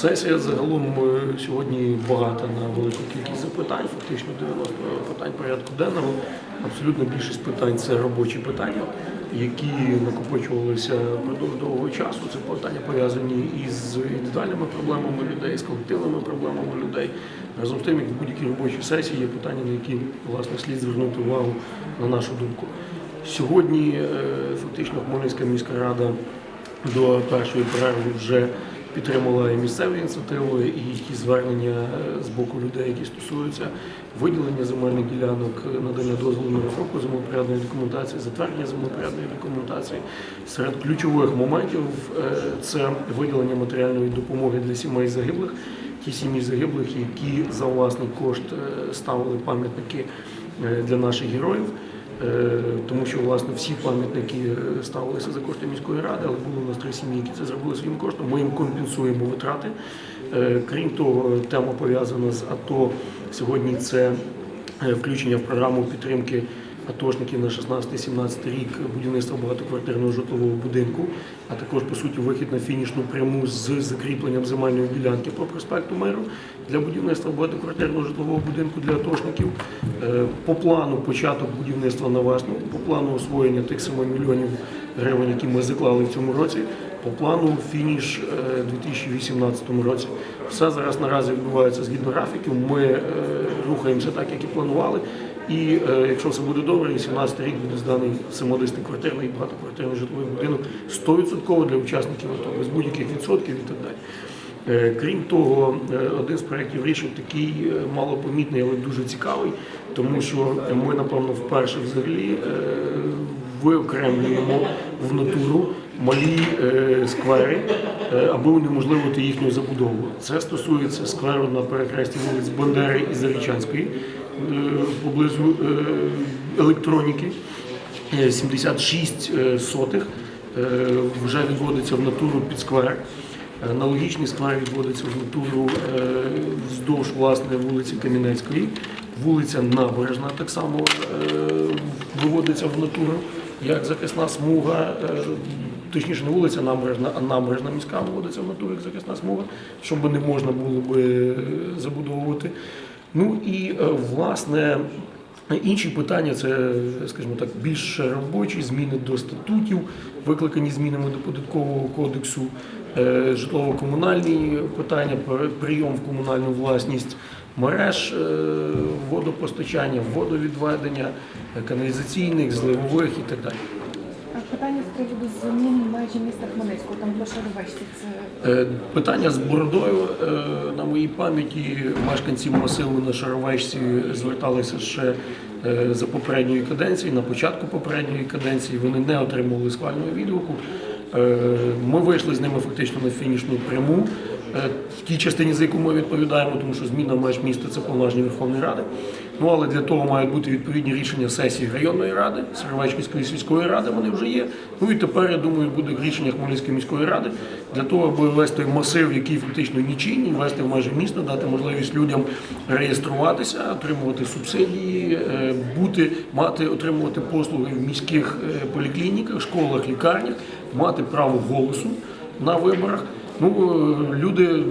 Сесія загалом е, сьогодні багата на велику кількість запитань, фактично 90 питань порядку денного. Абсолютно більшість питань це робочі питання, які накопичувалися впродовж довгого часу. Це питання пов'язані із індивідуальними проблемами людей, з колективними проблемами людей. Разом з тим, як в будь-якій робочій сесії є питання, на які власне слід звернути увагу на нашу думку. Сьогодні е, фактично Хмельницька міська рада до першої перерви вже підтримала і місцеві ініціативи, і ті звернення е, з боку людей, які стосуються виділення земельних ділянок, е, надання дозволу на розробку землепорядної документації, затвердження землепорядної документації. Серед ключових моментів е, це виділення матеріальної допомоги для сімей загиблих. Ті сім'ї загиблих, які за власний кошт ставили пам'ятники для наших героїв. Е, тому що власне всі пам'ятники е, ставилися за кошти міської ради, але було у нас три сім'ї, які це зробили своїм коштом. Ми їм компенсуємо витрати. Е, Крім того, тема пов'язана з АТО сьогодні. Це включення в програму підтримки атошників на 16-17 рік будівництва багатоквартирного житлового будинку, а також по суті вихід на фінішну пряму з закріпленням земельної ділянки по проспекту Миру для будівництва багатоквартирного житлового будинку для атошників. Е, По плану початок будівництва на весну, по плану освоєння тих 7 мільйонів гривень, які ми заклали в цьому році. По плану фініш е, у 2018 році. Все зараз наразі відбувається згідно графіків. Ми е, рухаємося так, як і планували. І е, якщо все буде добре, 18 рік буде зданий 70-квартирний багатоквартирний житловий будинок 100% для учасників АТО, без будь-яких відсотків і так далі. Е, Крім того, е, один з проєктів рішень такий малопомітний, але дуже цікавий, тому що ми, напевно, вперше взагалі виокремлюємо в натуру малі е, сквери, е, аби унеможливити їхню забудову. Це стосується скверу на перехресті вулиць Бандери і Зарічанської е, поблизу електроніки. Е, 76 е, сотих вже відводиться в натуру під сквер. Аналогічний сквер відводиться в натуру вздовж власне вулиці Кам'янецької. Вулиця Набережна так само виводиться в натуру, як захисна смуга, е, точніше не вулиця Набережна, а набережна міська вводиться в натуру як захисна смуга, щоб не можна було би е, забудовувати. Ну і е, власне. Інші питання це, скажімо так, більш робочі зміни до статутів, викликані змінами до податкового кодексу, житлово-комунальні питання, прийом в комунальну власність мереж е, водопостачання, водовідведення, е, каналізаційних, зливових і так далі. Питання з приводу змін межі міста Хмельницького, там по Шаровечці, це Е, Питання з бородою е, на моїй пам'яті мешканці масиву на Шаровечці зверталися ще е, за попередньої каденції, на початку попередньої каденції. Вони не отримували схвального відгуку. Е, Ми вийшли з ними фактично на фінішну пряму. е, В тій частині, за яку ми відповідаємо, тому що зміна меж міста це повноваження Верховної Ради. Ну але для того мають бути відповідні рішення сесії районної ради, Саровечківської сільської ради. Вони вже є. Ну і тепер я думаю, буде рішення Хмельницької міської ради для того, аби ввести масив, який фактично нічийний, ввести в межі міста, дати можливість людям реєструватися, отримувати субсидії, е, бути, мати, отримувати послуги в міських поліклініках, школах, лікарнях, мати право голосу на виборах. Ну е, люди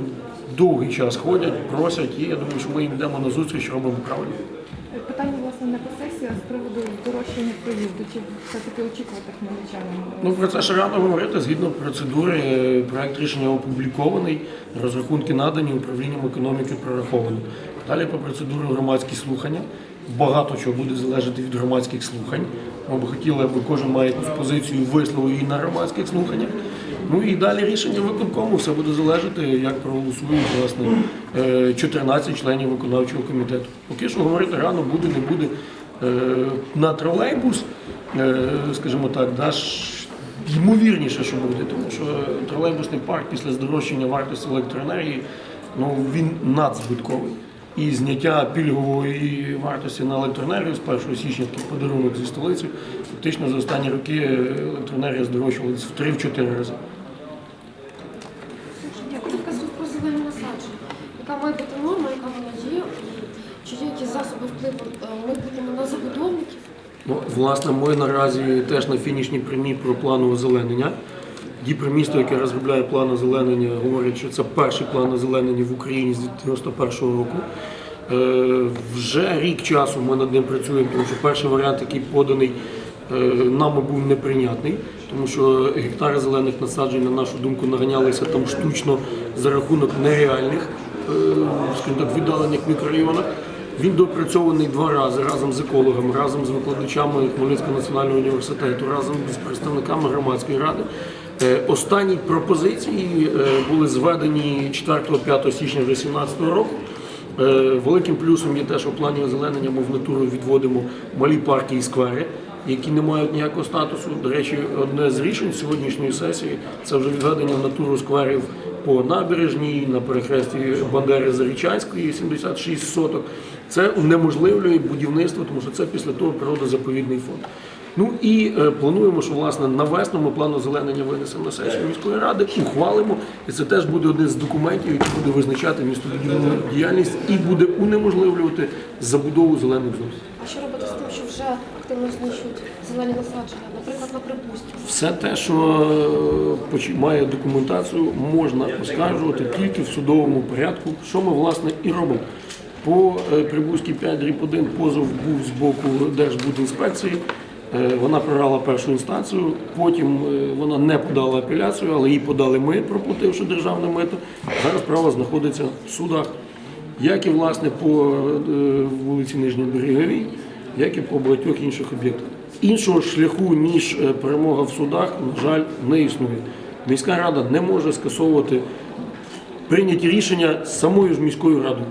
довгий час ходять, просять, і я думаю, що ми їм йдемо на зустріч, робимо правильно. Е, питання власне не по сесії, а з приводу здорожчання проїзду. Чи все-таки очікувати хмельничанам? Ну про це ще рано говорити. Згідно процедури, е, проект рішення опублікований, розрахунки надані, управлінням економіки прораховано. Далі по процедурі громадські слухання. Багато чого буде залежати від громадських слухань. Ми би хотіли, аби кожен має якусь позицію висловив її на громадських слуханнях. Ну і далі рішення виконкому все буде залежати, як проголосують власне е, 14 членів виконавчого комітету. Поки що говорити рано буде, не буде. Е, На тролейбус, е, скажімо так, даш ймовірніше, що буде, тому що тролейбусний парк після здорожчання вартості електроенергії ну, він надзбитковий. І зняття пільгової вартості на електроенергію з 1 січня такий подарунок зі столиці. Фактично за останні роки електроенергія здорожчувалася в 3-4 рази. Про. Яка має бути норма, яка вона є, чи є якісь засоби впливу е, в майбутньому на забудовників? Ну, власне, ми наразі теж на фінішній прямій про планове озеленення. Дніпромісто, яке розробляє план озеленення, говорять, що це перший план озеленення в Україні з 91-го року. Е, Вже рік часу ми над ним працюємо, тому що перший варіант, який поданий е, нами був неприйнятний, тому що гектари зелених насаджень, на нашу думку, наганялися там штучно за рахунок нереальних, е, скажімо так, віддалених мікрорайонах. Він допрацьований два рази разом з екологами, разом з викладачами Хмельницького національного університету, разом з представниками громадської ради. Е, Останні пропозиції е, були зведені 4-5 січня 2018 року. Е, Великим плюсом є те, що в плані озеленення ми в натуру відводимо малі парки і сквери, які не мають ніякого статусу. До речі, одне з рішень сьогоднішньої сесії це вже відведення в натуру скверів по набережній, на перехресті Бандери Зарічанської, 76 соток. Це унеможливлює будівництво, тому що це після того природозаповідний фонд. Ну і е, плануємо, що власне на весну ми план озеленення винесемо на сесію міської ради, ухвалимо, і це теж буде один з документів, який буде визначати містобудівну діяльність і буде унеможливлювати забудову зелених зон. А що робити з тим, що вже активно знищують зелені насадження, наприклад, на припустці? Все те, що е, має документацію, можна оскаржувати тільки в судовому порядку, що ми власне і робимо. По е, Прибузькій 5 дріб 1 позов був з боку Держбудінспекції. Е, Вона програла першу інстанцію, потім е, вона не подала апеляцію, але її подали ми, проплативши державне мито. Зараз справа знаходиться в судах, як і власне по е, вулиці Нижньобереговій, як і по багатьох інших об'єктах. Іншого шляху, ніж перемога в судах, на жаль, не існує. Міська рада не може скасовувати прийняті рішення самою ж міською радою.